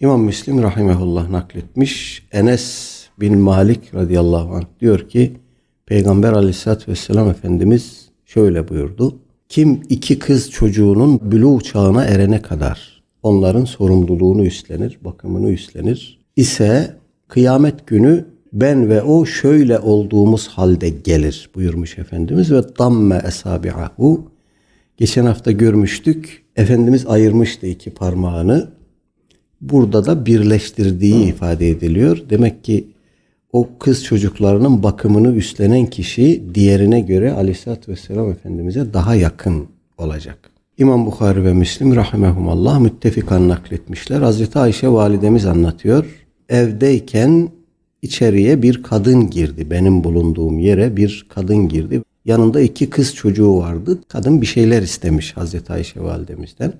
İmam Müslim rahimehullah nakletmiş. Enes bin Malik radıyallahu anh diyor ki Peygamber aleyhissalatü vesselam Efendimiz şöyle buyurdu. Kim iki kız çocuğunun bülû çağına erene kadar onların sorumluluğunu üstlenir, bakımını üstlenir ise kıyamet günü ben ve o şöyle olduğumuz halde gelir buyurmuş Efendimiz ve damme esabi'ahu geçen hafta görmüştük. Efendimiz ayırmıştı iki parmağını. Burada da birleştirdiği ifade ediliyor. Demek ki o kız çocuklarının bakımını üstlenen kişi diğerine göre aleyhissalatü vesselam Efendimiz'e daha yakın olacak. İmam Bukhari ve Müslim rahimehumallah müttefikan nakletmişler. Hazreti Ayşe validemiz anlatıyor. Evdeyken içeriye bir kadın girdi. Benim bulunduğum yere bir kadın girdi. Yanında iki kız çocuğu vardı. Kadın bir şeyler istemiş Hazreti Ayşe validemizden.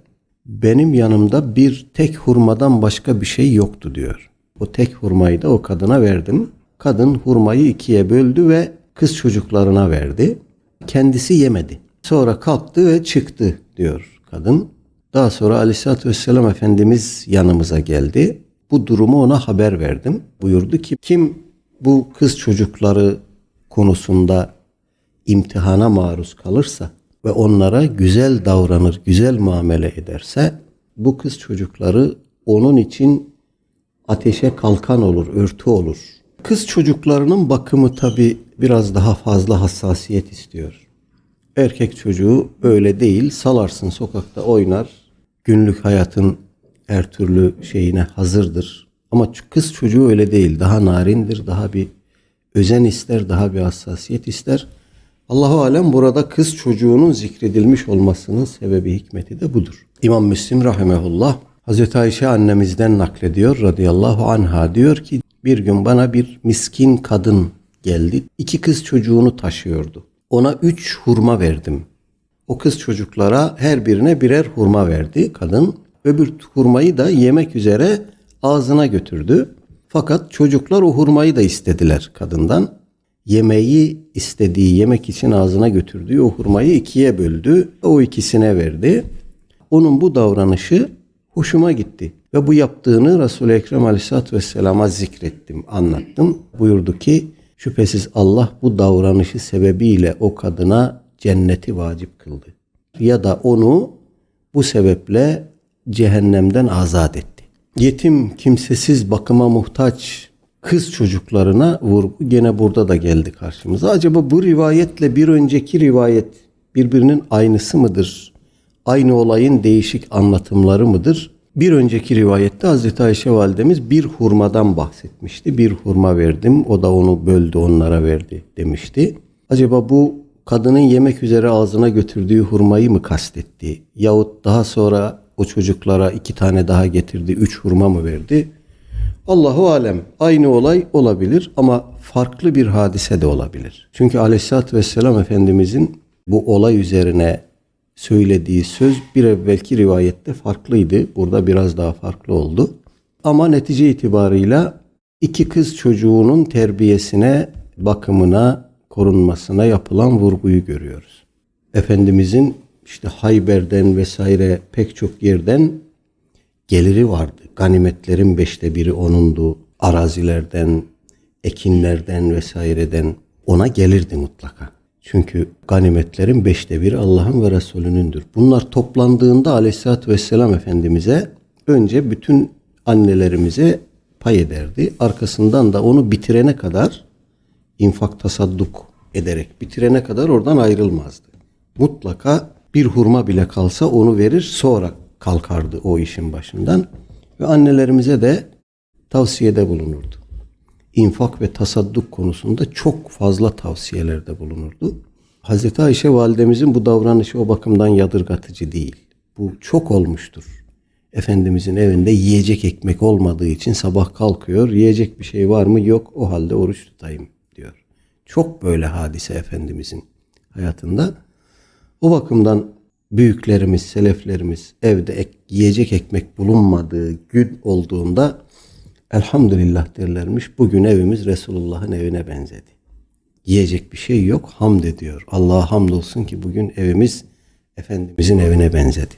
Benim yanımda bir tek hurmadan başka bir şey yoktu diyor. O tek hurmayı da o kadına verdim. Kadın hurmayı ikiye böldü ve kız çocuklarına verdi. Kendisi yemedi. Sonra kalktı ve çıktı diyor kadın. Daha sonra Aleyhisselatü Vesselam Efendimiz yanımıza geldi. Bu durumu ona haber verdim. Buyurdu ki kim bu kız çocukları konusunda imtihana maruz kalırsa ve onlara güzel davranır, güzel muamele ederse bu kız çocukları onun için ateşe kalkan olur, örtü olur. Kız çocuklarının bakımı tabi biraz daha fazla hassasiyet istiyor. Erkek çocuğu öyle değil. Salarsın sokakta oynar. Günlük hayatın her türlü şeyine hazırdır. Ama kız çocuğu öyle değil. Daha narindir. Daha bir özen ister. Daha bir hassasiyet ister. Allahu alem burada kız çocuğunun zikredilmiş olmasının sebebi hikmeti de budur. İmam Müslim rahimehullah Hazreti Ayşe annemizden naklediyor radıyallahu anha diyor ki bir gün bana bir miskin kadın geldi. İki kız çocuğunu taşıyordu. Ona üç hurma verdim. O kız çocuklara her birine birer hurma verdi kadın. Öbür hurmayı da yemek üzere ağzına götürdü. Fakat çocuklar o hurmayı da istediler kadından. Yemeği istediği yemek için ağzına götürdüğü o hurmayı ikiye böldü. O ikisine verdi. Onun bu davranışı hoşuma gitti. Ve bu yaptığını Resul-i Ekrem Aleyhisselatü Vesselam'a zikrettim, anlattım. Buyurdu ki şüphesiz Allah bu davranışı sebebiyle o kadına cenneti vacip kıldı. Ya da onu bu sebeple cehennemden azat etti. Yetim, kimsesiz, bakıma muhtaç kız çocuklarına vurgu gene burada da geldi karşımıza. Acaba bu rivayetle bir önceki rivayet birbirinin aynısı mıdır? Aynı olayın değişik anlatımları mıdır? Bir önceki rivayette Hazreti Ayşe validemiz bir hurmadan bahsetmişti. Bir hurma verdim, o da onu böldü, onlara verdi demişti. Acaba bu kadının yemek üzere ağzına götürdüğü hurmayı mı kastetti? Yahut daha sonra o çocuklara iki tane daha getirdi, üç hurma mı verdi? Allahu alem aynı olay olabilir ama farklı bir hadise de olabilir. Çünkü Aleyhisselatü Vesselam Efendimizin bu olay üzerine söylediği söz bir evvelki rivayette farklıydı. Burada biraz daha farklı oldu. Ama netice itibarıyla iki kız çocuğunun terbiyesine, bakımına, korunmasına yapılan vurguyu görüyoruz. Efendimizin işte Hayber'den vesaire pek çok yerden geliri vardı. Ganimetlerin beşte biri onundu. Arazilerden, ekinlerden vesaireden ona gelirdi mutlaka. Çünkü ganimetlerin beşte biri Allah'ın ve Resulünündür. Bunlar toplandığında aleyhissalatü vesselam Efendimiz'e önce bütün annelerimize pay ederdi. Arkasından da onu bitirene kadar infak tasadduk ederek bitirene kadar oradan ayrılmazdı. Mutlaka bir hurma bile kalsa onu verir sonra kalkardı o işin başından ve annelerimize de tavsiyede bulunurdu. İnfak ve tasadduk konusunda çok fazla tavsiyelerde bulunurdu. Hazreti Ayşe validemizin bu davranışı o bakımdan yadırgatıcı değil. Bu çok olmuştur. Efendimizin evinde yiyecek ekmek olmadığı için sabah kalkıyor. Yiyecek bir şey var mı? Yok. O halde oruç tutayım diyor. Çok böyle hadise Efendimizin hayatında. O bakımdan büyüklerimiz, seleflerimiz evde ek, yiyecek ekmek bulunmadığı gün olduğunda elhamdülillah derlermiş. Bugün evimiz Resulullah'ın evine benzedi. Yiyecek bir şey yok. Hamd ediyor. Allah'a hamdolsun ki bugün evimiz Efendimizin evine benzedi.